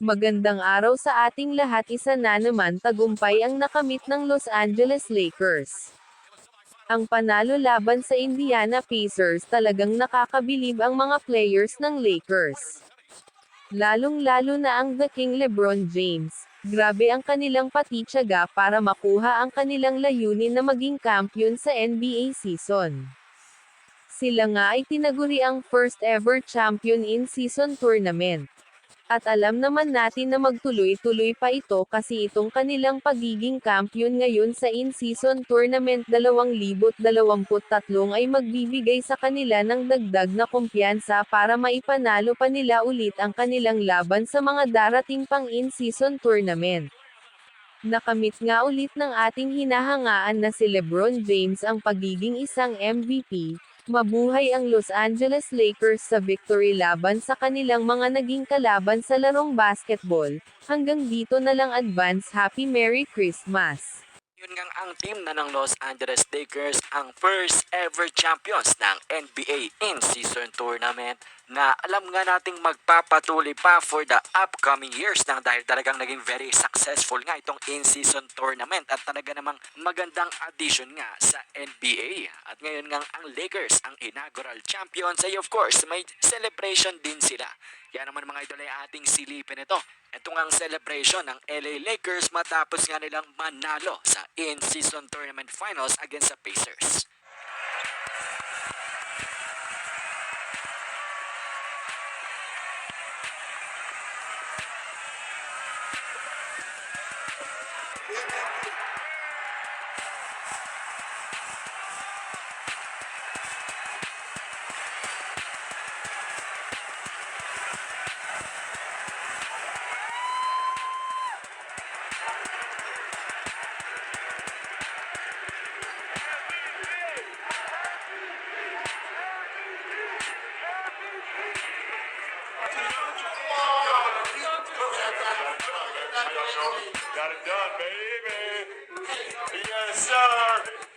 Magandang araw sa ating lahat isa na naman tagumpay ang nakamit ng Los Angeles Lakers. Ang panalo laban sa Indiana Pacers talagang nakakabilib ang mga players ng Lakers. Lalong-lalo na ang The King LeBron James. Grabe ang kanilang patitsaga para makuha ang kanilang layunin na maging kampiyon sa NBA season. Sila nga ay tinaguri ang first ever champion in season tournament. At alam naman natin na magtuloy-tuloy pa ito kasi itong kanilang pagiging kampiyon ngayon sa in-season tournament 2023 ay magbibigay sa kanila ng dagdag na kumpiyansa para maipanalo pa nila ulit ang kanilang laban sa mga darating pang in-season tournament. Nakamit nga ulit ng ating hinahangaan na si LeBron James ang pagiging isang MVP, Mabuhay ang Los Angeles Lakers sa victory laban sa kanilang mga naging kalaban sa larong basketball. Hanggang dito na lang advance Happy Merry Christmas! Yun nga ang team na ng Los Angeles Lakers ang first ever champions ng NBA in-season tournament na alam nga nating magpapatuloy pa for the upcoming years nang dahil talagang naging very successful nga itong in-season tournament at talaga namang magandang addition nga sa NBA. At ngayon nga ang Lakers ang inaugural champions ay of course may celebration din sila. Yan naman mga idol ay ating silipin ito. Ito nga ang celebration ng LA Lakers matapos nga nilang manalo sa in-season tournament finals against the Pacers. Got it done, baby. Yes, sir.